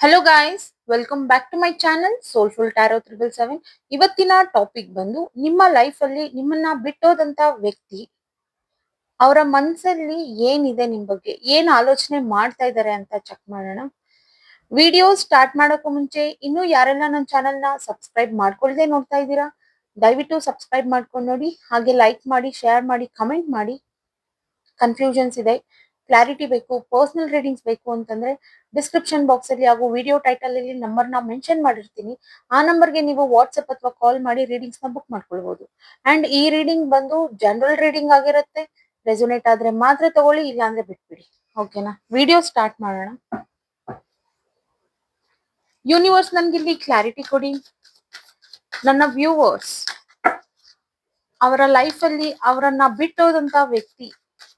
Hello guys welcome back to my channel soulful tarot triple seven ಇವತ್ತಿನ topic ಬಂದು ನಿಮ್ಮ life ಅಲ್ಲಿ ನಿಮ್ಮನ್ನ ಬಿಟ್ಟೋದಂತ ವ್ಯಕ್ತಿ, ಅವರ ಮನಸ್ಸಲ್ಲಿ ಏನಿದೆ ನಿಮ್ ಬಗ್ಗೆ, ಏನ್ ಆಲೋಚನೆ ಮಾಡ್ತಾ ಇದ್ದಾರೆ ಅಂತ ಚೆಕ್ ಮಾಡೋಣ. ವಿಡಿಯೋ ಸ್ಟಾರ್ಟ್ ಮಾಡೋಕ್ಕೂ ಮುಂಚೆ ಇನ್ನೂ ಯಾರೆಲ್ಲ ನನ್ನ ಚಾನಲ್ನ ಸಬ್ಸ್ಕ್ರೈಬ್ ಮಾಡ್ಕೊಳ್ದೆ ನೋಡ್ತಾ ಇದ್ದೀರಾ, ದಯವಿಟ್ಟು ಸಬ್ಸ್ಕ್ರೈಬ್ ಮಾಡ್ಕೊಂಡು ನೋಡಿ, ಹಾಗೆ ಲೈಕ್ ಮಾಡಿ ಶೇರ್ ಮಾಡಿ ಕಮೆಂಟ್ ಮಾಡಿ. ಕನ್ಫ್ಯೂಷನ್ಸ್ ಇದೆ. ಕ್ಲಾರಿಟಿ ಬೇಕು ಪರ್ಸನಲ್ ರೀಡಿಂಗ್ಸ್ ಬೇಕು ಅಂತಂದ್ರೆ ಡಿಸ್ಕ್ರಿಪ್ಷನ್ ಬಾಕ್ಸ್ ಅಲ್ಲಿ ಹಾಗೂ ವಿಡಿಯೋ ಟೈಟಲ್ ಅಲ್ಲಿ ನಂಬರ್ನ ಮೆನ್ಷನ್ ಮಾಡಿರ್ತೀನಿ. ಆ ನಂಬರ್ಗೆ ನೀವು ವಾಟ್ಸ್ಆಪ್ ಅಥವಾ ಕಾಲ್ ಮಾಡಿ ರೀಡಿಂಗ್ಸ್ನ ಬುಕ್ ಮಾಡ್ಕೊಳ್ಬಹುದು ಅಂಡ್ ಈ ರೀಡಿಂಗ್ ಬಂದು ಜನರಲ್ ರೀಡಿಂಗ್ ಆಗಿರುತ್ತೆ. ರೆಸೊನೇಟ್ ಆದ್ರೆ ಮಾತ್ರ ತಗೊಳ್ಳಿ ಇಲ್ಲ ಅಂದ್ರೆ ಬಿಟ್ಬಿಡಿ ಓಕೆನಾ ವಿಡಿಯೋ ಸ್ಟಾರ್ಟ್ ಮಾಡೋಣ. ಯೂನಿವರ್ಸ್ ನನ್ಗೆ ಇಲ್ಲಿ ಕ್ಲಾರಿಟಿ ಕೊಡಿ. ನನ್ನ ವ್ಯೂವರ್ಸ್ ಅವರ ಲೈಫ್ ಅಲ್ಲಿ ಅವರನ್ನ ಬಿಟ್ಟೋದಂತ ವ್ಯಕ್ತಿ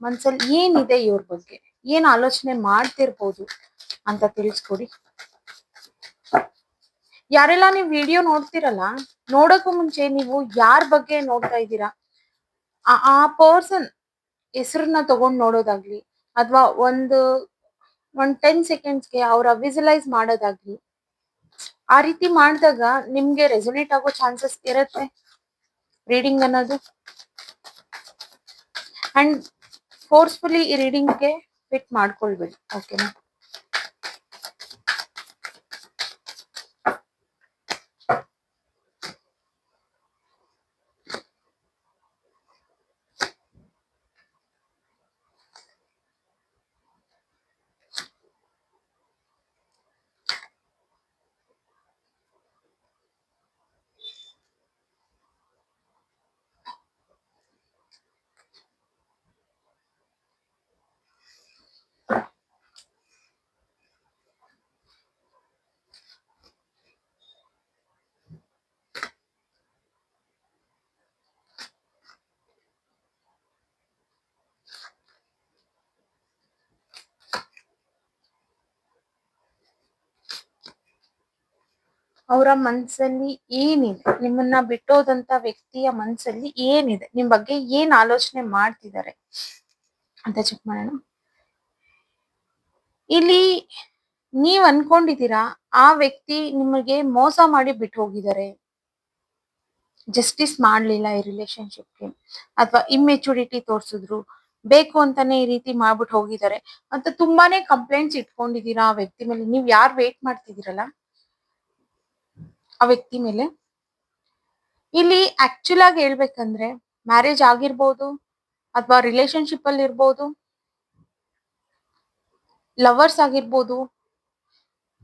ಮನ್ಸಲ್ಲಿ ಏನಿದೆ ಇವ್ರ ಬಗ್ಗೆ? ಏನ್ ಆಲೋಚನೆ ಮಾಡ್ತಿರ್ಬೋದು ಅಂತ ತಿಳಿಸ್ಕೊಡಿ. ಯಾರೆಲ್ಲ ನೀವು ವಿಡಿಯೋ ನೋಡ್ತಿರಲ್ಲ, ನೋಡಕ್ಕೂ ಮುಂಚೆ ನೀವು ಯಾರ ಬಗ್ಗೆ ನೋಡ್ತಾ ಇದ್ದೀರಾ? ಆ- ಪರ್ಸನ್ ಹೆಸರನ್ನ ತಗೊಂಡ್ ನೋಡೋದಾಗ್ಲಿ, ಅಥವಾ ಒಂದು, ಒಂದ್ ಟೆನ್ ಸೆಕೆಂಡ್ಸ್ಗೆ ಅವ್ರ ವಿಜುಲೈಸ್ ಮಾಡೋದಾಗ್ಲಿ, ಆ ರೀತಿ ಮಾಡಿದಾಗ ನಿಮ್ಗೆ ರೆಸೊನೇಟ್ ಆಗೋ ಚಾನ್ಸಸ್ ಇರುತ್ತೆ? ರೀಡಿಂಗ್ ಅನ್ನೋದು? ಅಂಡ್ ಫೋರ್ಸ್ಫುಲಿ ಈ ರೀಡಿಂಗ್ಗೆ ಫಿಟ್ ಮಾಡ್ಕೊಳ್ಬೇಡಿ ಓಕೆನಾ ಅವರ ಮನ್ಸಲ್ಲಿ ಏನಿದೆ, ನಿಮ್ಮನ್ನ ಬಿಟ್ಟೋದಂತ ವ್ಯಕ್ತಿಯ ಮನಸ್ಸಲ್ಲಿ ಏನಿದೆ, ನಿಮ್ ಬಗ್ಗೆ ಏನ್ ಆಲೋಚನೆ ಮಾಡ್ತಿದ್ದಾರೆ? ಅಂತ ಚೆಕ್ ಮಾಡೋಣ. ಇಲ್ಲಿ ನೀವ್ ಅನ್ಕೊಂಡಿದೀರಾ ಆ ವ್ಯಕ್ತಿ ನಿಮಗೆ ಮೋಸ ಮಾಡಿ ಬಿಟ್ಟು ಹೋಗಿದ್ದಾರೆ ಜಸ್ಟಿಸ್ ಮಾಡ್ಲಿಲ್ಲ ಈ ರಿಲೇಶನ್ಶಿಪ್ಗೆ ಅಥವಾ ಇಮ್ಮೆಚುರಿಟಿ ತೋರ್ಸಿದ್ರು. ಬೇಕು ಅಂತಾನೆ ಈ ರೀತಿ ಮಾಡ್ಬಿಟ್ಟು ಹೋಗಿದ್ದಾರೆ ಅಂತ ತುಂಬಾನೇ ಕಂಪ್ಲೇಂಟ್ಸ್ ಇಟ್ಕೊಂಡಿದ್ದೀರಾ ಆ ವ್ಯಕ್ತಿ ಮೇಲೆ. ನೀವ್ ಯಾರು ವೇಟ್ ಮಾಡ್ತಿದ್ದೀರಲ್ಲ? ಆ ವ್ಯಕ್ತಿ ಮೇಲೆ. ಇಲ್ಲಿ ಆಕ್ಚುಲ್ ಆಗಿ ಹೇಳ್ಬೇಕಂದ್ರೆ ಮ್ಯಾರೇಜ್ ಆಗಿರ್ಬೋದು ಅಥವಾ ರಿಲೇಶನ್ಶಿಪ್ ಅಲ್ಲಿ ಇರ್ಬೋದು ಲವರ್ಸ್ ಆಗಿರ್ಬೋದು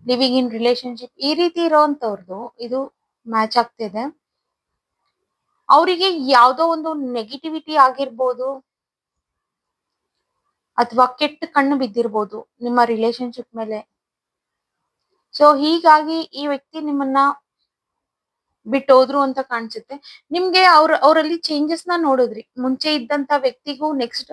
ಲಿವಿಂಗ್ ಇನ್ ರಿಲೇಶನ್ಶಿಪ್ ಈ ರೀತಿ ಇರೋಂಥವ್ರದ್ದು ಇದು ಮ್ಯಾಚ್ ಆಗ್ತಿದೆ ಅವರಿಗೆ ಯಾವುದೋ ಒಂದು ನೆಗೆಟಿವಿಟಿ ಆಗಿರ್ಬೋದು ಅಥವಾ ಕೆಟ್ಟ ಕಣ್ಣು ಬಿದ್ದಿರ್ಬೋದು ನಿಮ್ಮ ರಿಲೇಶನ್ಶಿಪ್ ಮೇಲೆ. ಸೊ ಹೀಗಾಗಿ ಈ ವ್ಯಕ್ತಿ ನಿಮ್ಮನ್ನ ಬಿಟ್ಟೋದ್ರು ಅಂತ ಕಾಣಿಸುತ್ತೆ. ನಿಮ್ಗೆ ಅವ್ರ, ಅವರಲ್ಲಿ ಚೇಂಜಸ್ನ ನೋಡಿದ್ರಿ. ಮುಂಚೆ ಇದ್ದಂತ ವ್ಯಕ್ತಿಗೂ ನೆಕ್ಸ್ಟ್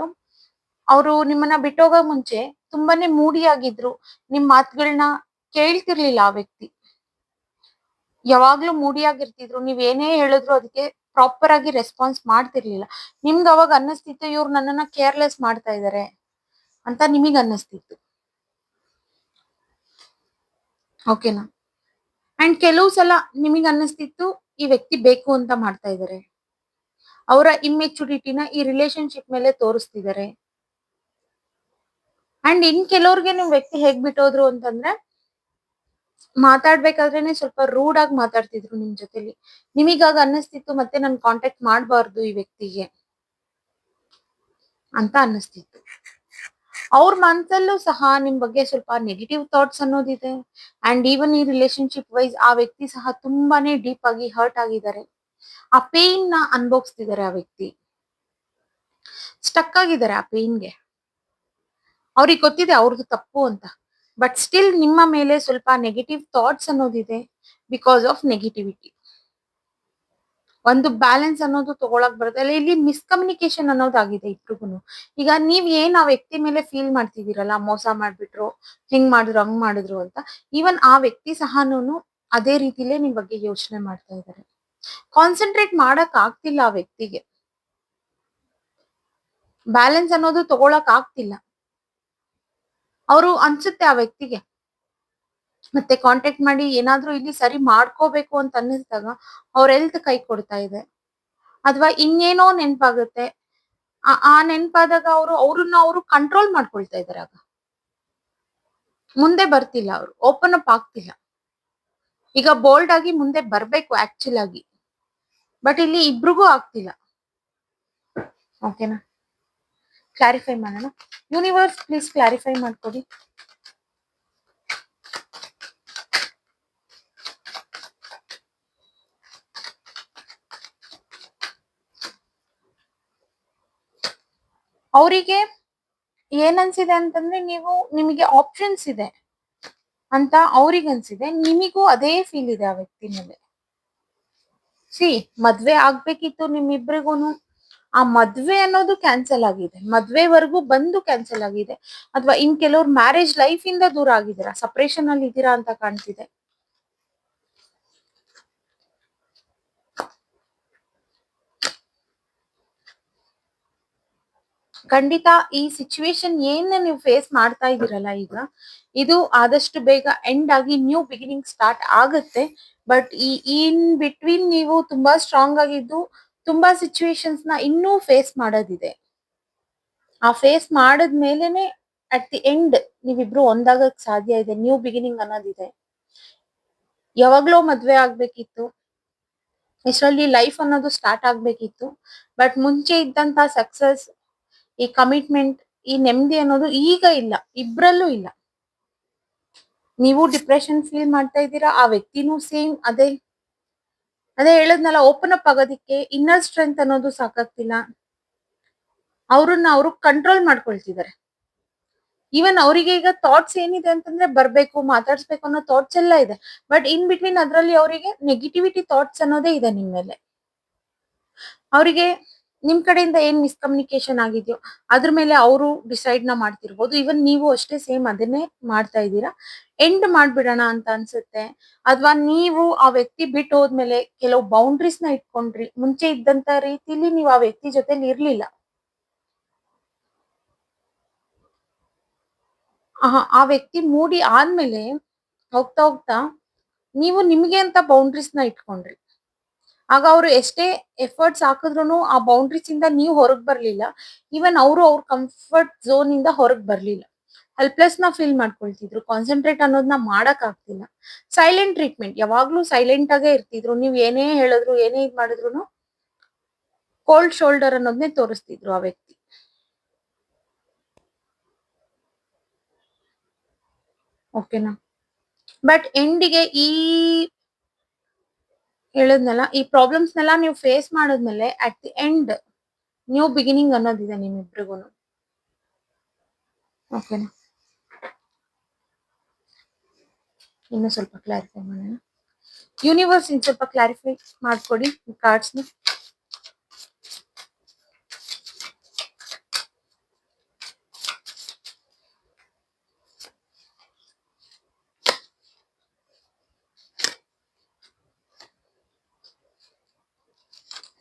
ಅವರು ನಿಮ್ಮನ್ನ ಬಿಟ್ಟೋಗೋ ಮುಂಚೆ ತುಂಬಾನೇ ಮೂಡಿ ಆಗಿದ್ರು ನಿಮ್ ಮಾತುಗಳನ್ನ ಕೇಳ್ತಿರ್ಲಿಲ್ಲ ಆ ವ್ಯಕ್ತಿ. ಯಾವಾಗ್ಲೂ ಮೂಡಿ ಆಗಿರ್ತಿದ್ರು ನೀವ್ ಏನೇ ಹೇಳಿದ್ರು ಅದಕ್ಕೆ ಪ್ರಾಪರ್ ಆಗಿ ರೆಸ್ಪಾನ್ಸ್ ಮಾಡ್ತಿರ್ಲಿಲ್ಲ. ನಿಮ್ಗೆ ಅವಾಗ ಅನ್ನಿಸ್ತಿತ್ತು, ಇವ್ರು ನನ್ನನ್ನ ಕೇರ್ಲೆಸ್ ಮಾಡ್ತಾ ಇದಾರೆ ಅಂತ ನಿಮಗ್ ಅನ್ನಿಸ್ತಿತ್ತು. ಓಕೆನಾ ಅಂಡ್ ಕೆಲವು ಸಲ ನಿಮಗ್ ಅನ್ನಿಸ್ತಿತ್ತು, ಈ ವ್ಯಕ್ತಿ ಬೇಕು ಅಂತ ಮಾಡ್ತಾ ಇದಾರೆ. ಅವರ ಇಮ್ಮೆಚುರಿಟಿನ ಈ ರಿಲೇಶನ್ಶಿಪ್ ಮೇಲೆ ತೋರಿಸ್ತಿದ್ದಾರೆ ಅಂಡ್ ಇನ್ ಕೆಲವ್ರಿಗೆ ನಿಮ್ ವ್ಯಕ್ತಿ ಹೇಗ್ ಬಿಟ್ಟೋದ್ರು ಅಂತಂದ್ರೆ, ಮಾತಾಡ್ಬೇಕಾದ್ರೇನೆ ಸ್ವಲ್ಪ ರೂಡ್ ಆಗಿ ಮಾತಾಡ್ತಿದ್ರು ನಿಮ್ ಜೊತೆಲಿ. ನಿಮಗಾಗ ಅನ್ನಿಸ್ತಿತ್ತು, ಮತ್ತೆ ನನ್ ಕಾಂಟ್ಯಾಕ್ಟ್ ಮಾಡಬಾರ್ದು ಈ ವ್ಯಕ್ತಿಗೆ ಅಂತ ಅನ್ನಿಸ್ತಿತ್ತು. ಅವ್ರ ಮನಸಲ್ಲೂ ಸಹ ನಿಮ್ ಬಗ್ಗೆ ಸ್ವಲ್ಪ ನೆಗೆಟಿವ್ ಥಾಟ್ಸ್ ಅನ್ನೋದಿದೆ. ಅಂಡ್ ಈವನ್ ಈ ರಿಲೇಶನ್ಶಿಪ್ ವೈಸ್ ಆ ವ್ಯಕ್ತಿ ಸಹ ತುಂಬಾನೇ ಡೀಪ್ ಆಗಿ ಹರ್ಟ್ ಆಗಿದ್ದಾರೆ. ಆ ಪೇನ್ನ ಅನುಭವಿಸ್ತಿದ್ದಾರೆ ಆ ವ್ಯಕ್ತಿ. ಸ್ಟಕ್ ಆಗಿದ್ದಾರೆ ಆ ಪೇನ್ಗೆ ಅವ್ರಿಗೆ ಗೊತ್ತಿದೆ ಅವ್ರದ್ದು ತಪ್ಪು ಅಂತ. ಬಟ್ ಸ್ಟಿಲ್ ನಿಮ್ಮ ಮೇಲೆ ಸ್ವಲ್ಪ ನೆಗೆಟಿವ್ ಥಾಟ್ಸ್ ಅನ್ನೋದಿದೆ ಬಿಕಾಸ್ ಆಫ್ ನೆಗೆಟಿವಿಟಿ ಒಂದು ಬ್ಯಾಲೆನ್ಸ್ ಅನ್ನೋದು ತಗೊಳಕ್ ಬರುತ್ತೆ. ಇಲ್ಲಿ ಮಿಸ್ಕಮ್ಯುನಿಕೇಶನ್ ಅನ್ನೋದಾಗಿದೆ ಇಬ್ರಿಗೂ ಈಗ ನೀವ್ ಏನ್ ಆ ವ್ಯಕ್ತಿ ಮೇಲೆ ಫೀಲ್ ಮಾಡ್ತಿದ್ದೀರಲ್ಲ, ಮೋಸ ಮಾಡ್ಬಿಟ್ರು, ಹಿಂಗ್ ಮಾಡಿದ್ರು, ಹಂಗ್ ಮಾಡಿದ್ರು ಅಂತ ಈವನ್ ಆ ವ್ಯಕ್ತಿ ಸಹನೂ ಅದೇ ರೀತಿಲೇ ನಿಮ್ ಬಗ್ಗೆ ಯೋಚನೆ ಮಾಡ್ತಾ ಇದ್ದಾರೆ ಕಾನ್ಸಂಟ್ರೇಟ್ ಮಾಡಕ್ ಆಗ್ತಿಲ್ಲ ಆ ವ್ಯಕ್ತಿಗೆ. ಬ್ಯಾಲೆನ್ಸ್ ಅನ್ನೋದು ತಗೊಳಕ್ ಆಗ್ತಿಲ್ಲ. ಅವರು ಅನ್ಸುತ್ತೆ ಆ ವ್ಯಕ್ತಿಗೆ. ಮತ್ತೆ ಕಾಂಟ್ಯಾಕ್ಟ್ ಮಾಡಿ ಏನಾದ್ರೂ ಇಲ್ಲಿ ಸರಿ ಮಾಡ್ಕೋಬೇಕು ಅಂತ ಅನ್ನಿಸ್ದಾಗ ಅವ್ರ ಹೆಲ್ತ್ ಕೈ ಕೊಡ್ತಾ ಇದೆ. ಅಥವಾ ಇನ್ನೇನೋ ನೆನಪಾಗುತ್ತೆ. ಆ ನೆನಪಾದಾಗ ಅವರು, ಅವ್ರನ್ನ ಅವರು ಕಂಟ್ರೋಲ್ ಮಾಡ್ಕೊಳ್ತಾ ಇದಾರೆ ಆಗ. ಮುಂದೆ ಬರ್ತಿಲ್ಲ ಅವರು ಓಪನ್ ಅಪ್ ಆಗ್ತಿಲ್ಲ. ಈಗ ಬೋಲ್ಡ್ ಆಗಿ ಮುಂದೆ ಬರ್ಬೇಕು ಆಕ್ಚುಲ್ ಆಗಿ. ಬಟ್ ಇಲ್ಲಿ ಇಬ್ರಿಗೂ ಆಗ್ತಿಲ್ಲ. ಓಕೆನಾ ಕ್ಲಾರಿಫೈ ಮಾಡೋಣ. ಯೂನಿವರ್ಸ್ ಪ್ಲೀಸ್ ಕ್ಲಾರಿಫೈ ಮಾಡ್ಕೊಡಿ. ಅವರಿಗೆ ಏನನ್ಸಿದೆ ಅಂತಂದ್ರೆ ನೀವು ನಿಮಗೆ ಆಪ್ಷನ್ಸ್ ಇದೆ ಅಂತ ಅವ್ರಿಗೆ ಅನ್ಸಿದೆ, ನಿಮಿಗೂ ಅದೇ ಫೀಲ್ ಇದೆ ಆ ವ್ಯಕ್ತಿ ಮೇಲೆ. ಸಿ ಮದ್ವೆ ಆಗ್ಬೇಕಿತ್ತು ನಿಮ್ಮಿಬ್ರಿಗೂನು. ಆ ಮದ್ವೆ ಅನ್ನೋದು ಕ್ಯಾನ್ಸಲ್ ಆಗಿದೆ. ಮದ್ವೆವರೆಗೂ ಬಂದು ಕ್ಯಾನ್ಸಲ್ ಆಗಿದೆ. ಅಥವಾ ಇನ್ ಕೆಲವ್ರು ಮ್ಯಾರೇಜ್ ಲೈಫ್ ಇಂದ ದೂರ ಆಗಿದ್ದೀರಾ? ಸಪ್ರೇಷನ್ ಅಲ್ಲಿ ಇದ್ದೀರಾ ಅಂತ ಕಾಣ್ತಿದೆ. ಖಂಡಿತ ಈ ಸಿಚುವೇಶನ್ ಏನ್ ನೀವು ಫೇಸ್ ಮಾಡ್ತಾ ಇದ್ದೀರಲ್ಲ ಈಗ, ಇದು ಆದಷ್ಟು ಬೇಗ ಎಂಡ್ ಆಗಿ ನ್ಯೂ ಬಿಗಿನಿಂಗ್ ಸ್ಟಾರ್ಟ್ ಆಗುತ್ತೆ. ಬಟ್ ಈ ಇನ್ ಬಿಟ್ವೀನ್ ನೀವು ತುಂಬಾ ಸ್ಟ್ರಾಂಗ್ ಆಗಿದ್ದು, ತುಂಬಾ ಸಿಚುವೇಶನ್ಸ್ನ ಇನ್ನೂ ಫೇಸ್ ಮಾಡೋದಿದೆ. ಆ ಫೇಸ್ ಮಾಡದ್ಮೇಲೆನೆ ಅಟ್ ದಿ ಎಂಡ್ ನೀವಿಬ್ರು ಒಂದಾಗಕ್ ಸಾಧ್ಯ ಇದೆ ನ್ಯೂ ಬಿಗಿನಿಂಗ್ ಅನ್ನೋದಿದೆ. ಯಾವಾಗ್ಲೋ ಮದ್ವೆ ಆಗ್ಬೇಕಿತ್ತು, ಇಷ್ಟರಲ್ಲಿ ಲೈಫ್ ಅನ್ನೋದು ಸ್ಟಾರ್ಟ್ ಆಗ್ಬೇಕಿತ್ತು. ಬಟ್ ಮುಂಚೆ ಇದ್ದಂತ ಸಕ್ಸಸ್ ಈ ಕಮಿಟ್ಮೆಂಟ್ ಈ ನೆಮ್ಮದಿ ಅನ್ನೋದು ಈಗ ಇಲ್ಲ, ಇಬ್ರಲ್ಲೂ ಇಲ್ಲ. ನೀವು ಡಿಪ್ರೆಷನ್ ಫೀಲ್ ಮಾಡ್ತಾ ಇದ್ದೀರಾ, ಆ ವ್ಯಕ್ತಿನೂ ಸೇಮ್ ಅದೇ. ಅದೇ ಹೇಳದ್ನಲ್ಲ ಓಪನ್ ಅಪ್ ಆಗೋದಿಕ್ಕೆ ಇನ್ನರ್ ಸ್ಟ್ರೆಂತ್ ಅನ್ನೋದು ಸಾಕಾಗ್ತಿಲ್ಲ. ಅವ್ರನ್ನ ಅವರು ಕಂಟ್ರೋಲ್ ಮಾಡ್ಕೊಳ್ತಿದ್ದಾರೆ. ಈವನ್ ಅವರಿಗೆ ಈಗ ಥಾಟ್ಸ್ ಏನಿದೆ ಅಂತಂದ್ರೆ ಬರ್ಬೇಕು, ಮಾತಾಡ್ಸ್ಬೇಕು ಅನ್ನೋ ಥಾಟ್ಸ್ ಎಲ್ಲ ಇದೆ. ಬಟ್ ಇನ್ ಬಿಟ್ವೀನ್ ಅದ್ರಲ್ಲಿ ಅವರಿಗೆ ನೆಗೆಟಿವಿಟಿ ಥಾಟ್ಸ್ ಅನ್ನೋದೇ ಇದೆ ನಿಮ್ಮ ಮೇಲೆ ಅವರಿಗೆ ನಿಮ್ ಕಡೆಯಿಂದ ಏನ್ ಮಿಸ್ಕಮ್ಯುನಿಕೇಶನ್ ಆಗಿದೆಯೋ, ಅದ್ರ ಮೇಲೆ ಅವರು ಡಿಸೈಡ್ನ ಮಾಡ್ತಿರ್ಬೋದು. ಇವನ್ ನೀವು ಅಷ್ಟೇ ಸೇಮ್ ಅದನ್ನೇ ಮಾಡ್ತಾ ಇದ್ದೀರಾ. ಎಂಡ್ ಮಾಡ್ಬಿಡೋಣ ಅಂತ ಅನ್ಸುತ್ತೆ. ಅಥವಾ ನೀವು ಆ ವ್ಯಕ್ತಿ ಬಿಟ್ಟು ಹೋದ್ಮೇಲೆ ಕೆಲವು ಬೌಂಡ್ರೀಸ್ನ ಇಟ್ಕೊಂಡ್ರಿ. ಮುಂಚೆ ಇದ್ದಂತ ರೀತಿಲಿ ನೀವು ಆ ವ್ಯಕ್ತಿ ಜೊತೆಲಿ ಇರ್ಲಿಲ್ಲ. ಆ- ವ್ಯಕ್ತಿ ಮೂಡಿ ಆದ್ಮೇಲೆ ಹೋಗ್ತಾ ಹೋಗ್ತಾ ನೀವು ನಿಮ್ಗೆ ಅಂತ ಬೌಂಡ್ರೀಸ್ನ ಇಟ್ಕೊಂಡ್ರಿ. ಆಗ ಅವರು ಎಷ್ಟೇ ಎಫರ್ಟ್ಸ್ ಹಾಕಿದ್ರು ಆ ಬೌಂಡ್ರೀಸ್ ಇಂದ ನೀವು ಹೊರಗೆ ಬರಲಿಲ್ಲ. ಈವನ್ ಅವರು ಅವ್ರ ಕಂಫರ್ಟ್ ಝೋನ್ ಇಂದ ಹೊರಗ್ ಬರ್ಲಿಲ್ಲ. ಹೆಲ್ಪ್ಲೆಸ್ನ ಫೀಲ್ ಮಾಡ್ಕೊಳ್ತಿದ್ರು. ಕಾನ್ಸಂಟ್ರೇಟ್ ಅನ್ನೋದನ್ನ ಮಾಡಕ್ ಆಗ್ತಿಲ್ಲ. ಸೈಲೆಂಟ್ ಟ್ರೀಟ್ಮೆಂಟ್ ಯಾವಾಗ್ಲೂ ಸೈಲೆಂಟ್ ಆಗೇ ಇರ್ತಿದ್ರು. ನೀವ್ ಏನೇ ಹೇಳಿದ್ರು, ಏನೇ ಇದ್ ಮಾಡಿದ್ರು ಕೋಲ್ಡ್ ಶೋಲ್ಡರ್ ಅನ್ನೋದನ್ನೇ ತೋರಿಸ್ತಿದ್ರು ಆ ವ್ಯಕ್ತಿ. ಓಕೆನಾ ಬಟ್ ಎಂಡಿಗೆ ಈ ಹೇಳಿದ್ನಲ್ಲ, ಈ ಪ್ರಾಬ್ಲಮ್ಸ್ನೆಲ್ಲ ನೀವು ಫೇಸ್ ಮಾಡಿದ್ಮೇಲೆ at the end new beginning ಅನ್ನೋದಿದೆ ನಿಮ್ಮಿಬ್ರಿಗೂ ಓಕೆನಾ ಇನ್ನು ಸ್ವಲ್ಪ ಕ್ಲಾರಿಫೈ ಮಾಡೋಣ. ಯೂನಿವರ್ಸ್ ಇನ್ ಸ್ವಲ್ಪ ಕ್ಲಾರಿಫೈ ಮಾಡ್ಕೊಡಿ ಕಾರ್ಡ್ಸ್ನ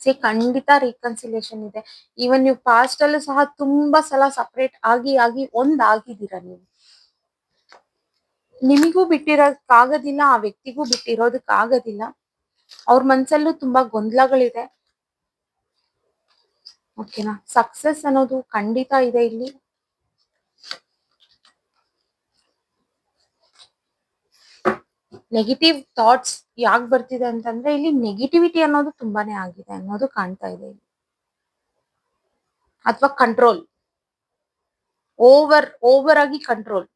ಸಿ ಖಂಡಿತ ರೀಕನ್ಸಿಲೇಷನ್ ಇದೆ. ಈವನ್ ನೀವು ಪಾಸ್ಟ್ ಅಲ್ಲೂ ಸಹ ತುಂಬಾ ಸಲ ಸಪರೇಟ್ ಆಗಿ ಆಗಿ ಒಂದ್ ಆಗಿದ್ದೀರಾ ನೀವು? ನಿಮಗೂ ಬಿಟ್ಟಿರೋದಕ್ಕಾಗೋದಿಲ್ಲ ಆ ವ್ಯಕ್ತಿಗೂ ಬಿಟ್ಟಿರೋದಕ್ಕಾಗೋದಿಲ್ಲ. ಅವ್ರ ಮನ್ಸಲ್ಲೂ ತುಂಬಾ ಗೊಂದಲಗಳಿದೆ. ಓಕೆನಾ ಸಕ್ಸಸ್ ಅನ್ನೋದು ಖಂಡಿತ ಇದೆ ಇಲ್ಲಿ. ನೆಗೆಟಿವ್ ಥಾಟ್ಸ್ ಯಾಕೆ ಬರ್ತಿದೆ ಅಂತಂದ್ರೆ ಇಲ್ಲಿ ನೆಗೆಟಿವಿಟಿ ಅನ್ನೋದು ತುಂಬಾನೇ ಆಗಿದೆ ಅನ್ನೋದು ಕಾಣ್ತಾ ಇದೆ ಅಥವಾ ಕಂಟ್ರೋಲ್ ಓವರ್ ಓವರ್ ಆಗಿ ಕಂಟ್ರೋಲ್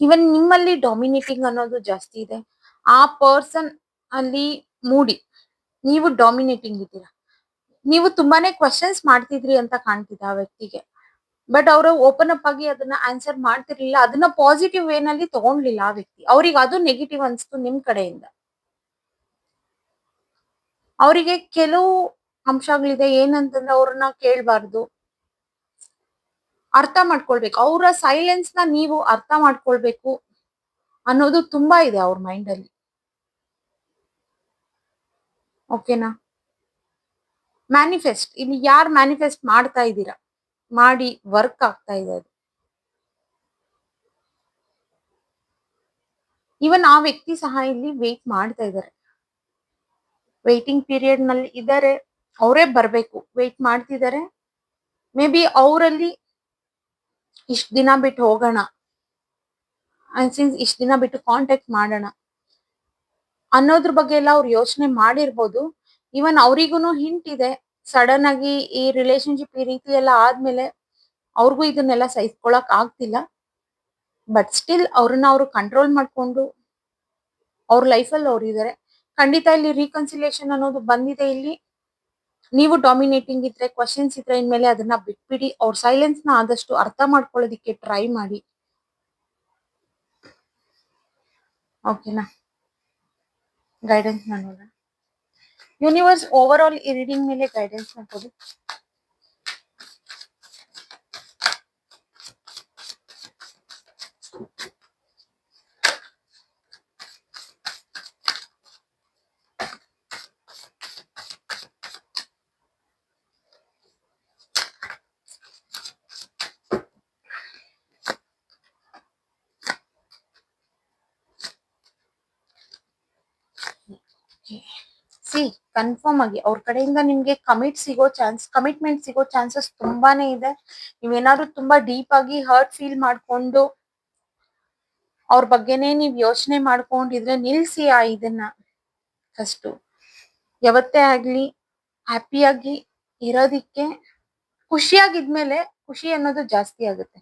ಇವನ್ ನಿಮ್ಮಲ್ಲಿ ಡಾಮಿನೇಟಿಂಗ್ ಅನ್ನೋದು ಜಾಸ್ತಿ ಇದೆ. ಆ ಪರ್ಸನ್ ಅಲ್ಲಿ ಮೂಡಿ, ನೀವು ಡಾಮಿನೇಟಿಂಗ್ ಇದ್ದೀರಾ? ನೀವು ತುಂಬಾನೇ ಕ್ವಶನ್ಸ್ ಮಾಡ್ತಿದ್ರಿ ಅಂತ ಕಾಣ್ತಿದೆ ಆ ವ್ಯಕ್ತಿಗೆ. ಬಟ್ ಅವರು ಓಪನ್ ಅಪ್ ಆಗಿ ಅದನ್ನ ಆನ್ಸರ್ ಮಾಡ್ತಿರ್ಲಿಲ್ಲ. ಅದನ್ನ ಪಾಸಿಟಿವ್ ವೇನಲ್ಲಿ ತಗೊಂಡ್ಲಿಲ್ಲ ಆ ವ್ಯಕ್ತಿ. ಅವ್ರಿಗೆ ಅದು ನೆಗೆಟಿವ್ ಅನ್ಸ್ತು ನಿಮ್ ಕಡೆಯಿಂದ. ಅವರಿಗೆ ಕೆಲವು ಅಂಶಗಳಿದೆ. ಏನಂತಂದ್ರೆ ಅವ್ರನ್ನ ಕೇಳಬಾರ್ದು. ಅರ್ಥ ಮಾಡ್ಕೊಳ್ಬೇಕು. ಅವರ ಸೈಲೆನ್ಸ್ನ ನೀವು ಅರ್ಥ ಮಾಡ್ಕೊಳ್ಬೇಕು ಅನ್ನೋದು ತುಂಬಾ ಇದೆ ಅವ್ರ ಮೈಂಡ್ ಅಲ್ಲಿ. ಓಕೆನಾ ಮ್ಯಾನಿಫೆಸ್ಟ್ ಇಲ್ಲಿ ಯಾರು ಮ್ಯಾನಿಫೆಸ್ಟ್ ಮಾಡ್ತಾ ಇದ್ದೀರಾ? ಮಾಡಿ ವರ್ಕ್ ಆಗ್ತಾ ಇದೆ ಅದು. ಇವನ್ ಆ ವ್ಯಕ್ತಿ ಸಹ ಇಲ್ಲಿ ವೇಟ್ ಮಾಡ್ತಾ ಇದ್ದಾರೆ. ವೇಟಿಂಗ್ ಪೀರಿಯಡ್ನಲ್ಲಿ ಇದ್ದಾರೆ. ಅವರೇ ಬರ್ಬೇಕು. ವೇಟ್ ಮಾಡ್ತಿದ್ದಾರೆ. ಮೇ ಬಿ ಅವರಲ್ಲಿ ಇಷ್ಟ ದಿನ ಬಿಟ್ಟು ಹೋಗೋಣ. ಸಿನ್ಸ್ ಇಷ್ಟ ದಿನ ಬಿಟ್ಟು ಕಾಂಟ್ಯಾಕ್ಟ್ ಮಾಡೋಣ. ಅನ್ನೋದ್ರ ಬಗ್ಗೆ ಎಲ್ಲ ಅವ್ರು ಯೋಚನೆ ಮಾಡಿರ್ಬೋದು. ಇವನ್ ಅವ್ರಿಗೂನು ಹಿಂಟ್ ಇದೆ ಸಡನ್ ಆಗಿ ಈ ರಿಲೇಶನ್ಶಿಪ್ ಈ ರೀತಿ ಎಲ್ಲ ಆದ್ಮೇಲೆ ಅವ್ರಿಗೂ ಇದನ್ನೆಲ್ಲ ಸಹಿಸ್ಕೊಳಕ್ ಆಗ್ತಿಲ್ಲ. ಬಟ್ ಸ್ಟಿಲ್ ಅವ್ರನ್ನ ಅವರು ಕಂಟ್ರೋಲ್ ಮಾಡ್ಕೊಂಡು ಅವ್ರ ಲೈಫಲ್ಲಿ ಅವ್ರು ಇದಾರೆ. ಖಂಡಿತ ಇಲ್ಲಿ ರೀಕನ್ಸಿಲೇಷನ್ ಅನ್ನೋದು ಬಂದಿದೆ ಇಲ್ಲಿ. ನೀವು ಡಾಮಿನೇಟಿಂಗ್ ಇದ್ರೆ ಕ್ವಶನ್ಸ್ ಇದ್ರೆ ಇನ್ಮೇಲೆ ಅದನ್ನ ಬಿಟ್ಬಿಡಿ. ಅವ್ರ ಸೈಲೆನ್ಸ್ನ ಆದಷ್ಟು ಅರ್ಥ ಮಾಡ್ಕೊಳ್ಳೋದಿಕ್ಕೆ ಟ್ರೈ ಮಾಡಿ. ಓಕೆನಾ ಗೈಡೆನ್ಸ್ ನೋಡೋಣ ಯೂನಿವರ್ಸ್ ಓವರ್ ಆಲ್ ಈ ರೀಡಿಂಗ್ ಮೇಲೆ ಗೈಡೆನ್ಸ್ನ ಕೊಡಿ ಸಿ ಕನ್ಫರ್ಮ್ ಆಗಿ. ಅವ್ರ ಕಡೆಯಿಂದ ನಿಮ್ಗೆ ಕಮಿಟ್ ಸಿಗೋ ಚಾನ್ಸ್ ಕಮಿಟ್ಮೆಂಟ್ ಸಿಗೋ ಚಾನ್ಸಸ್ ತುಂಬಾನೇ ಇದೆ. ನೀವೇನಾದ್ರೂ ತುಂಬಾ ಡೀಪ್ ಆಗಿ ಹರ್ಟ್ ಫೀಲ್ ಮಾಡ್ಕೊಂಡು ಅವ್ರ ಬಗ್ಗೆನೇ ನೀವ್ ಯೋಚನೆ ಮಾಡ್ಕೊಂಡಿದ್ರೆ ನಿಲ್ಸಿ ಆ ಇದನ್ನ. ಫಸ್ಟು ಯಾವತ್ತೇ ಆಗ್ಲಿ ಹ್ಯಾಪಿಯಾಗಿ ಇರೋದಿಕ್ಕೆ ಖುಷಿಯಾಗಿದ್ಮೇಲೆ ಖುಷಿ ಅನ್ನೋದು ಜಾಸ್ತಿ ಆಗುತ್ತೆ.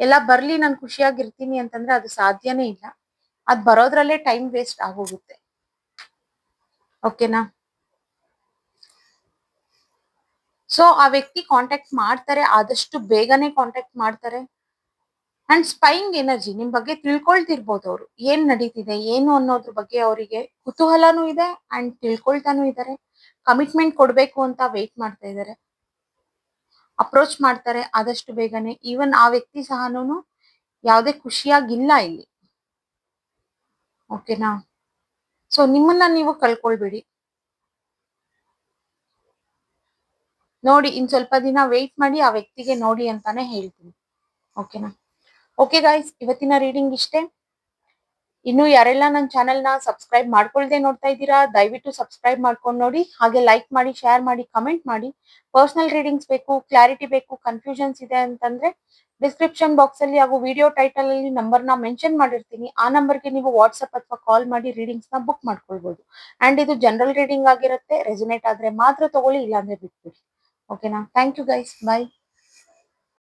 ಎಲ್ಲ ಬರ್ಲಿ, ನಾನು ಖುಷಿಯಾಗಿರ್ತೀನಿ ಅಂತಂದ್ರೆ ಅದು ಸಾಧ್ಯನೇ ಇಲ್ಲ. ಅದ್ ಬರೋದ್ರಲ್ಲೇ ಟೈಮ್ ವೇಸ್ಟ್ ಆಗೋಗುತ್ತೆ. ಓಕೆನಾ? ಸೊ ಆ ವ್ಯಕ್ತಿ ಕಾಂಟ್ಯಾಕ್ಟ್ ಮಾಡ್ತಾರೆ, ಆದಷ್ಟು ಬೇಗನೆ ಕಾಂಟ್ಯಾಕ್ಟ್ ಮಾಡ್ತಾರೆ. ಅಂಡ್ ಸ್ಪೈಯಿಂಗ್ ಎನರ್ಜಿ ನಿಮ್ ಬಗ್ಗೆ ತಿಳ್ಕೊಳ್ತಿರ್ಬೋದು ಅವರು. ಏನ್ ನಡೀತಿದೆ, ಏನು ಅನ್ನೋದ್ರ ಬಗ್ಗೆ ಅವರಿಗೆ ಕುತೂಹಲನೂ ಇದೆ ಅಂಡ್ ತಿಳ್ಕೊಳ್ತಾನೂ ಇದ್ದಾರೆ ಕಮಿಟ್ಮೆಂಟ್ ಕೊಡ್ಬೇಕು ಅಂತ ವೇಟ್ ಮಾಡ್ತಾ ಇದ್ದಾರೆ ಅಪ್ರೋಚ್ ಮಾಡ್ತಾರೆ, ಆದಷ್ಟು ಬೇಗನೆ. ಈವನ್ ಆ ವ್ಯಕ್ತಿ ಸಹನೂ ಯಾವುದೇ ಖುಷಿಯಾಗಿಲ್ಲ ಇಲ್ಲಿ. ಓಕೆನಾ? ಸೊ ನಿಮ್ಮನ್ನ ನೀವು ಕಳ್ಕೊಳ್ಬೇಡಿ. ನೋಡಿ, ಇನ್ ಸ್ವಲ್ಪ ದಿನ ವೇಟ್ ಮಾಡಿ ಆ ವ್ಯಕ್ತಿಗೆ ನೋಡಿ ಅಂತಾನೆ ಹೇಳ್ತೀನಿ. ಓಕೆನಾ ಓಕೆ ಗಾಯ್ಸ್ ಇವತ್ತಿನ ರೀಡಿಂಗ್ ಇಷ್ಟೇ. ಇನ್ನು ಯಾರೆಲ್ಲ ನನ್ನ ಚಾನೆಲ್ನ ಸಬ್ಸ್ಕ್ರೈಬ್ ಮಾಡ್ಕೊಳ್ದೆ ನೋಡ್ತಾ ಇದ್ದೀರಾ, ದಯವಿಟ್ಟು ಸಬ್ಸ್ಕ್ರೈಬ್ ಮಾಡ್ಕೊಂಡು ನೋಡಿ. ಹಾಗೆ ಲೈಕ್ ಮಾಡಿ ಶೇರ್ ಮಾಡಿ ಕಮೆಂಟ್ ಮಾಡಿ. ಪರ್ಸನಲ್ ರೀಡಿಂಗ್ಸ್ ಬೇಕು ಕ್ಲಾರಿಟಿ ಬೇಕು ಕನ್ಫ್ಯೂಷನ್ಸ್ ಇದೆ ಅಂತಂದ್ರೆ ಡಿಸ್ಕ್ರಿಪ್ಷನ್ ಬಾಕ್ಸ್ ಅಲ್ಲಿ ಹಾಗೂ ವಿಡಿಯೋ ಟೈಟಲ್ ಅಲ್ಲಿ ನಂಬರ್ನ ಮೆನ್ಷನ್ ಮಾಡಿರ್ತೀನಿ. ಆ ನಂಬರ್ಗೆ ನೀವು ವಾಟ್ಸ್ಆಪ್ ಅಥವಾ ಕಾಲ್ ಮಾಡಿ ರೀಡಿಂಗ್ಸ್ನ ಬುಕ್ ಮಾಡ್ಕೊಳ್ಬಹುದು ಅಂಡ್ ಇದು ಜನರಲ್ ರೀಡಿಂಗ್ ಆಗಿರುತ್ತೆ. ರೆಸಿನೇಟ್ ಆದ್ರೆ ಮಾತ್ರ ತಗೊಳ್ಳಿ, ಇಲ್ಲಾಂದ್ರೆ ಬಿಟ್ಬಿಡಿ. ಓಕೆನಾ ಥ್ಯಾಂಕ್ ಯು ಗೈಸ್ ಬಾಯ್